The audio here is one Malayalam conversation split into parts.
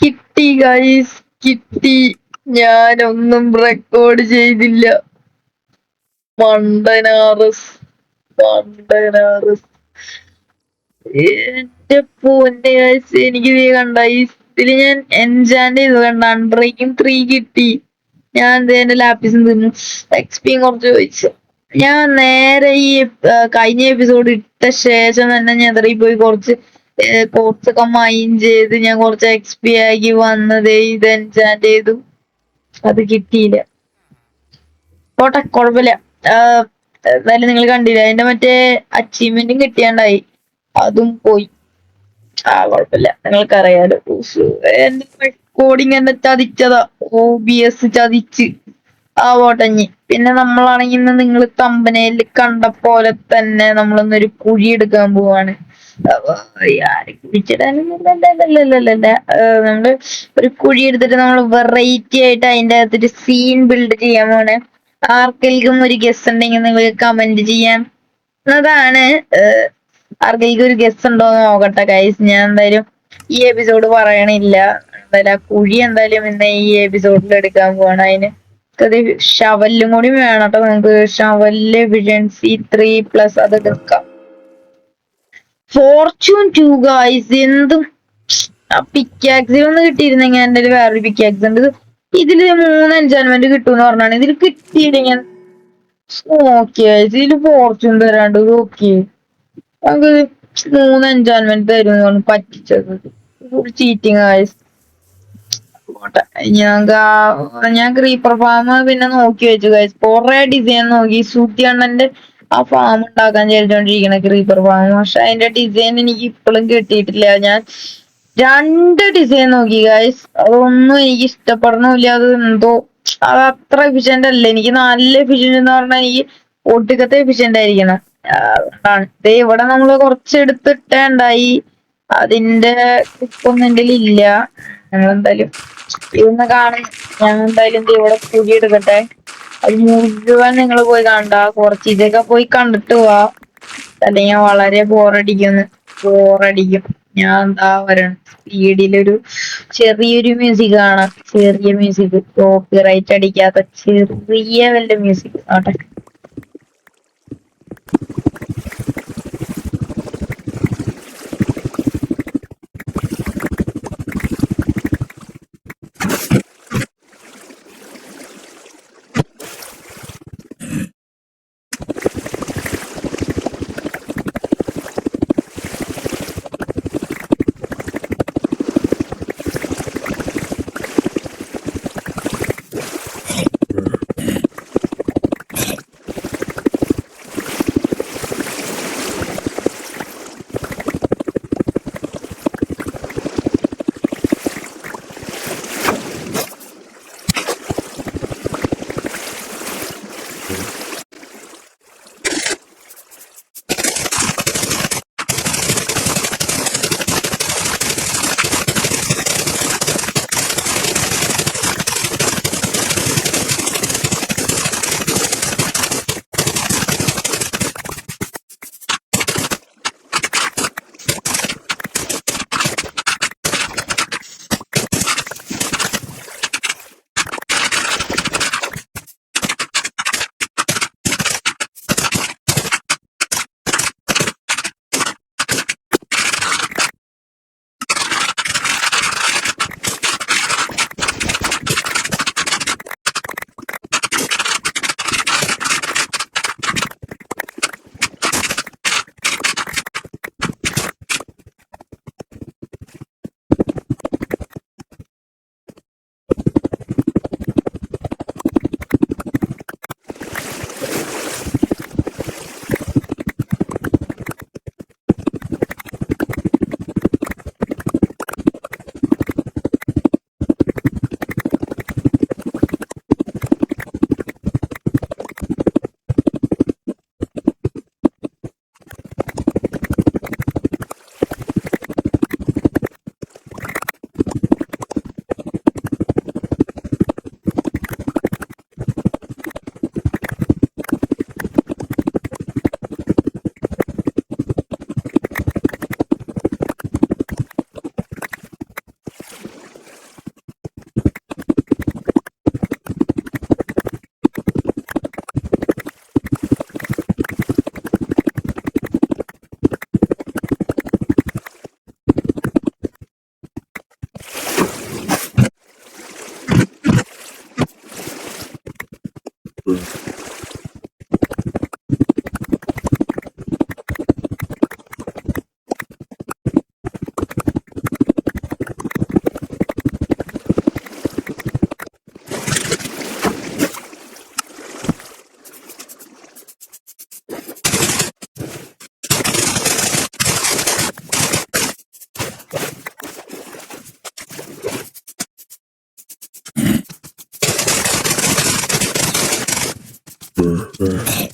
കിട്ടി ഗൈസ് കിട്ടി. ഞാനൊന്നും റെക്കോർഡ് ചെയ്തില്ല. മണ്ടനാറസ്. മണ്ടനാറസ്. എന്റെ പൂന്റെ ഗൈസ് എനിക്ക് നീ കണ്ട ഇതിൽ ഞാൻ എൻജാൻഡ് ചെയ്ത് കണ്ട? അൺബ്രേക്കിംഗ് ത്രീ കിട്ടി. ഞാൻ എന്റെ ലാപ്പിസും തിന്നു എക്സ്പിയും കുറച്ച് ചോദിച്ചു. ഞാൻ നേരെ ഈ കഴിഞ്ഞ എപ്പിസോഡ് ഇട്ട ശേഷം തന്നെ ഞെതറി പോയി കുറച്ച് ഏ, ഒക്കെ മൈൻഡ് ചെയ്ത് ഞാൻ കുറച്ച് എക്സ്പി ആക്കി വന്നത് ഇത് എൻചാൻഡ് ചെയ്തു. അത് കിട്ടിയില്ല. പോട്ടെ കുഴപ്പമില്ല. എന്തായാലും നിങ്ങൾ കണ്ടില്ല അതിന്റെ മറ്റേ അച്ചീവ്മെന്റും കിട്ടിയാണ്ടായി. അതും പോയി. ആ കുഴപ്പമില്ല. നിങ്ങൾക്കറിയാലോ. എന്റെ റെക്കോർഡിങ് എന്നെ ചതിച്ചതാ. ഒ ബി എസ് ചതിച്ച്. ആ ഓടഞ്ഞ് പിന്നെ നമ്മളാണെങ്കിൽ ഇന്ന് നിങ്ങൾ തമ്പനയിൽ കണ്ട പോലെ തന്നെ നമ്മളൊന്നൊരു കുഴി എടുക്കാൻ പോവാണ്. നമ്മൾ ഒരു കുഴി എടുത്തിട്ട് നമ്മൾ വെറൈറ്റി ആയിട്ട് അതിന്റെ അകത്തൊരു സീൻ ബിൽഡ് ചെയ്യാൻ പോണേ ആർക്കെങ്കിലും ഒരു ഗസ് ഉണ്ടെങ്കിൽ നിങ്ങൾ കമന്റ് ചെയ്യാൻ എന്നതാണ് ആർക്കെങ്കിലും ഒരു ഗസ് ഉണ്ടോ എന്ന് നോക്കട്ടെ കൈസ് ഞാൻ എന്തായാലും ഈ എപ്പിസോഡ് പറയണില്ല. എന്തായാലും ആ കുഴി എന്തായാലും ഇന്ന് ഈ എപ്പിസോഡിൽ എടുക്കാൻ പോവാണ്. അതിന് അത് ഷവല്ലും കൂടി വേണം കേട്ടോ നമുക്ക് ഷവൽ എഫിഷ്യൻസി ത്രീ പ്ലസ് അത് എടുക്കാം. ഫോർച്യൂൺ ടു ഗൈസ് എന്തും പിക്കാക്സിൽ ഒന്ന് കിട്ടിയിരുന്നെങ്കിൽ എന്റെ വേറൊരു പിക്കാക്സ് ഉണ്ട്. ഇതിൽ മൂന്ന് എൻജോയ്മെന്റ് കിട്ടുമെന്ന് പറഞ്ഞാണ്. ഇതിൽ കിട്ടിയില്ലെങ്കിൽ ഓക്കെ ഇതിൽ ഫോർച്യൂൺ തരാണ്ട് ഓക്കെ നമുക്ക് മൂന്ന് എൻജോയ്മെന്റ് തരും പറ്റിച്ചത്. ചീറ്റിംഗ് ആയിസ് പോട്ടെ. ഞാൻ ക്രീപ്പർ ഫാം പിന്നെ നോക്കി വെച്ചു ഗൈസ് കൊറേ ഡിസൈൻ നോക്കി. സൂട്ടി അണ്ണന്റെ ആ ഫാം ഉണ്ടാക്കാൻ ചെയ്തോണ്ടിരിക്കണ ക്രീപ്പർ ഫാം പക്ഷെ അതിന്റെ ഡിസൈൻ എനിക്ക് ഇപ്പോഴും കിട്ടിയിട്ടില്ല. ഞാൻ രണ്ട് ഡിസൈൻ നോക്കി ഗൈസ് അതൊന്നും എനിക്ക് ഇഷ്ടപ്പെടണമില്ല. അത് എന്തോ അത് അത്ര എഫിഷ്യന്റ് അല്ല. എനിക്ക് നല്ല എഫിഷ്യന്റ് എന്ന് പറഞ്ഞാൽ എനിക്ക് ഒട്ടുക്കത്തെ എഫിഷ്യന്റ് ആയിരിക്കണം. ഇവിടെ നമ്മൾ കുറച്ച് എടുത്തിട്ടുണ്ടായി അതിന്റെ ഇപ്പൊന്നും എന്റെ ഇല്ല. ഞങ്ങൾ എന്തായാലും ഇതൊന്ന് കാണും. ഞാൻ എന്തായാലും ഇവിടെ കൂടി എടുക്കട്ടെ അത് മുഴുവൻ നിങ്ങൾ പോയി കണ്ട. കുറച്ച് ഇതൊക്കെ പോയി കണ്ടിട്ട് പോവാ അല്ലെങ്കിൽ വളരെ ബോറടിക്കുന്നു. ബോറടിക്കും. ഞാൻ എന്താ പറയണം? സ്പീഡിലൊരു ചെറിയൊരു മ്യൂസിക് ആണ് ചെറിയ മ്യൂസിക്. കോപ്പി റൈറ്റ് അടിക്കാത്ത ചെറിയ വല്ല മ്യൂസിക്. ആട്ടെ. Mm-hmm.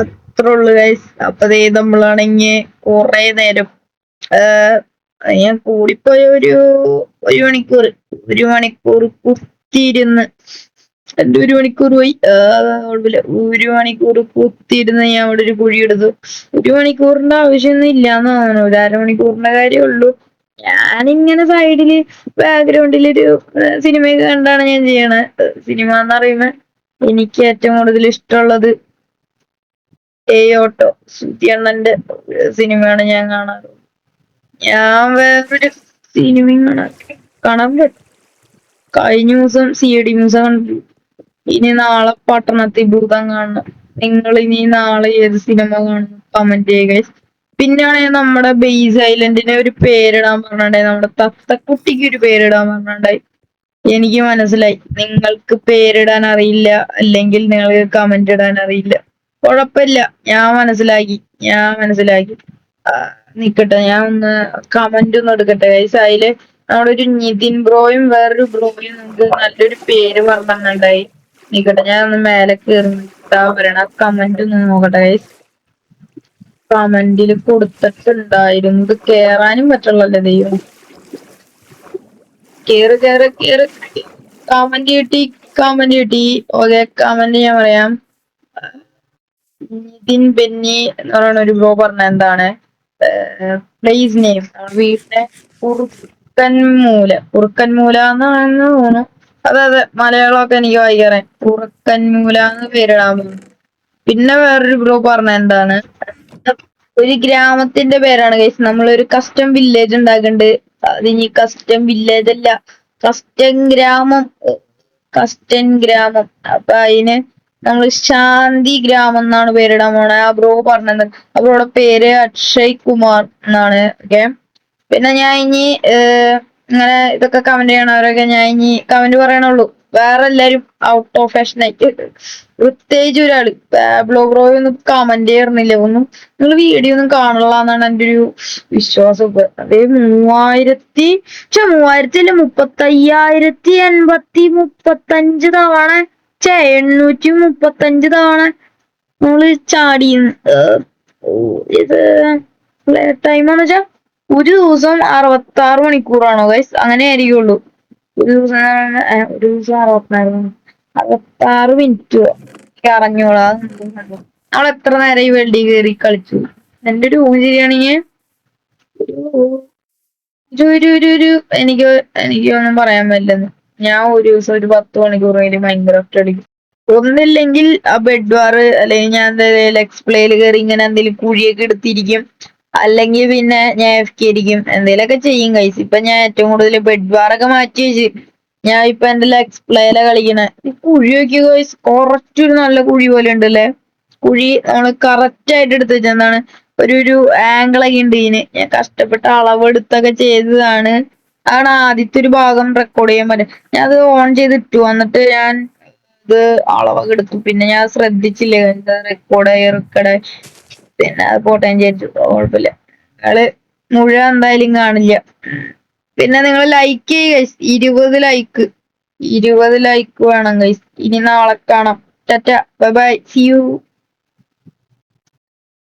അത്രേ ഉള്ളു ഗൈസ് ദേ നമ്മളാണെങ്കിൽ കുറെ നേരം ഞാൻ കൂടിപ്പോയ ഒരു ഒരു മണിക്കൂർ ഒരു മണിക്കൂർ കുത്തിയിരുന്ന് എന്റെ ഒരു മണിക്കൂർ പോയി. കുഴപ്പമില്ല ഒരു മണിക്കൂർ കുത്തിയിരുന്ന് ഞാൻ അവിടെ ഒരു കുഴി എടുത്തു. ഒരു മണിക്കൂറിന്റെ ആവശ്യമൊന്നും ഇല്ലാന്ന് തോന്നുന്നു. ഒരു അരമണിക്കൂറിന്റെ കാര്യമേ ഉള്ളൂ. ഞാനിങ്ങനെ സൈഡിൽ ബാക്ക്ഗ്രൗണ്ടിൽ ഒരു സിനിമയൊക്കെ കണ്ടാണ് ഞാൻ ചെയ്യണത് സിനിമ എന്ന് പറയുന്നത് എനിക്ക് ഏറ്റവും കൂടുതൽ ഇഷ്ടമുള്ളത് ഏ ഓട്ടോ സുധിയണ്ണന്റെ സിനിമയാണ് ഞാൻ കാണാറ്. ഞാൻ വേറൊരു സിനിമയും കാണാൻ പറ്റും കഴിഞ്ഞ ദിവസം സി ഡി മ്യൂസം കണ്ടു. ഇനി നാളെ പട്ടണത്തിൽ ഭൂതം കാണണം. നിങ്ങൾ ഇനി നാളെ ഏത് സിനിമ കാണുന്നു കമന്റ് ചെയ്യുക. പിന്നാണ് നമ്മുടെ ബേസ് ഐലൻഡിനെ ഒരു പേരിടാൻ പറഞ്ഞിട്ടുണ്ടായി. നമ്മുടെ തത്തക്കുട്ടിക്ക് ഒരു പേരിടാൻ പറഞ്ഞിട്ടുണ്ടായി. എനിക്ക് മനസ്സിലായി. നിങ്ങൾക്ക് പേരിടാൻ അറിയില്ല. അല്ലെങ്കിൽ നിങ്ങൾക്ക് കമന്റ് ഇടാൻ അറിയില്ല. കുഴപ്പമില്ല ഞാൻ മനസ്സിലാക്കി. ഞാൻ മനസ്സിലാക്കി. നിക്കട്ടെ ഞാൻ ഒന്ന് കമന്റ് ഒന്ന് എടുക്കട്ടെ ഗൈസ് അതിൽ ഒരു നിതിൻ ബ്രോയും വേറൊരു ബ്രോയും നമുക്ക് നല്ലൊരു പേര് പറഞ്ഞിട്ടുണ്ടായി നിക്കട്ടെ ഞാൻ ഒന്ന് മേലെ കയറി പറയണ കമന്റ് ഒന്ന് നോക്കട്ടെ ഗൈസ് കമന്റിൽ കൊടുത്തിട്ടുണ്ടായിരുന്നു. ഇത് കേറാനും പറ്റുള്ളല്ലേ ദൈവം? കേറ് കേറ് കേറ്. കമന്റ് കിട്ടി കമന്റ് കിട്ടി. ഓക്കെ കമന്റ് ഞാൻ പറയാം. നിതിൻ ബെന്നി എന്ന് പറയുന്ന ഒരു ബ്രോ പറഞ്ഞ എന്താണ്? പ്ലേസ് നെയിം വീട്ടിലെ ഉറുക്കൻ മൂല ഉറുക്കൻ മൂല എന്നാണെന്ന് തോന്നുന്നു. അതെ അതെ മലയാളമൊക്കെ എനിക്ക് വായിക്കാറേ കുറുക്കൻമൂല എന്ന് പേരിടാൻ പിന്നെ വേറൊരു ബ്രോ പറഞ്ഞ എന്താണ്? ഒരു ഗ്രാമത്തിന്റെ പേരാണ് കേസ് നമ്മളൊരു കസ്റ്റം വില്ലേജ് ഉണ്ടാക്കുന്നുണ്ട് അതിനി കസ്റ്റം വില്ലേജ് അല്ല. കസ്റ്റം ഗ്രാമം. കസ്റ്റൻ ഗ്രാമം. അപ്പൊ അതിന് നമ്മൾ ശാന്തി ഗ്രാമം എന്നാണ് പേരിടാൻ പോണേ. ആ ബ്രോ പറഞ്ഞത്. അവരുടെ പേര് അക്ഷയ് കുമാർ എന്നാണ്. ഓക്കെ? പിന്നെ ഞാൻ ഇനി ഇങ്ങനെ ഇതൊക്കെ കമന്റ് ചെയ്യണവരൊക്കെ ഞാൻ ഇനി കമന്റ് പറയണുള്ളൂ. വേറെ എല്ലാരും ഔട്ട് ഓഫ് ഫാഷൻ ആയിട്ട് പ്രത്യേകിച്ച് ഒരാൾ. ബ്ലോ ബ്രോ ഒന്നും കമന്റ് ചെയ്യണില്ല ഒന്നും നിങ്ങൾ വീഡിയോ ഒന്നും കാണില്ല എന്നാണ് എന്റെ ഒരു വിശ്വാസം ഇപ്പൊ. അതേ മൂവായിരത്തി പക്ഷെ മൂവായിരത്തി അല്ല മുപ്പത്തി അയ്യായിരത്തി എൺപത്തി മുപ്പത്തഞ്ച് തവണ ഛെ എണ്ണൂറ്റി മുപ്പത്തഞ്ച് തവണ നമ്മൾ ചാടി ഇത് ടൈം എന്ന് വെച്ചാ ഒരു ദിവസം അറുപത്തി ആറ് മണിക്കൂറാണോ ഗൈസ് അങ്ങനെ ആയിരിക്കുള്ളൂ ഒരു ദിവസം ഒരു ദിവസം അറുപത്തിനാല് അറുപത്തി ആറ് മിനിറ്റ് ഇറങ്ങിയോളാ നമ്മൾ എത്ര നേരം ഈ വെള്ളി കയറി കളിച്ചു? എന്റെ ഒരു ഊഹം ശരിയാണെങ്കിൽ ഒരു ഒരു ഒരു എനിക്ക് എനിക്ക് ഒന്നും പറയാൻ പറ്റില്ലെന്ന്. ഞാൻ ഒരു ദിവസം ഒരു പത്ത് മണിക്കൂർ കഴിഞ്ഞ് മൈൻക്രാഫ്റ്റ് അടിക്കും ഒന്നില്ലെങ്കിൽ ആ ബെഡ് വാർ അല്ലെങ്കിൽ ഞാൻ എന്തായാലും എക്സ്പ്ലെയിൽ കയറി ഇങ്ങനെ എന്തെങ്കിലും കുഴിയൊക്കെ എടുത്തിരിക്കും. അല്ലെങ്കിൽ പിന്നെ ഞാൻ എഫ് കെ ഇരിക്കും എന്തെങ്കിലുമൊക്കെ ചെയ്യും കൈസ് ഇപ്പൊ ഞാൻ ഏറ്റവും കൂടുതൽ ബെഡ് ഒക്കെ മാറ്റി വെച്ച് ഞാൻ ഇപ്പൊ എന്റെ എക്സ്പ്ലേയിലാ കളിക്കണേ. ഈ കുഴി നോക്കിയ കൈസ് കുറച്ചൊരു നല്ല കുഴി പോലെ ഉണ്ട് ഉണ്ടല്ലേ? കുഴി നമ്മൾ കറക്റ്റ് ആയിട്ട് എടുത്ത് വെച്ചെന്താണ് ഒരു ഒരു ആംഗിൾ ഒക്കെ ഉണ്ട് ഇതിന്. ഞാൻ കഷ്ടപ്പെട്ട് അളവെടുത്തൊക്കെ ചെയ്തതാണ്. ആണ് ആദ്യത്തെ ഒരു ഭാഗം റെക്കോർഡ് ചെയ്യാൻ പറ്റും ഞാൻ അത് ഓൺ ചെയ്തിട്ടു. എന്നിട്ട് ഞാൻ ഇത് അളവൊക്കെ എടുത്തു. പിന്നെ ഞാൻ ശ്രദ്ധിച്ചില്ല എന്താ റെക്കോർഡ് റെക്കോർഡ് പിന്നെ അത് പോട്ടെ ഞാൻ വിചാരിച്ചു. കുഴപ്പമില്ല. നിങ്ങൾ മുഴുവൻ എന്തായാലും കാണില്ല. പിന്നെ നിങ്ങൾ ലൈക്ക് ചെയ്യുക. ഇരുപത് ലൈക്ക് ഇരുപത് ലൈക്ക് വേണം ഗൈസ് ഇനി നാളെ കാണാം. Tata. Bye bye see you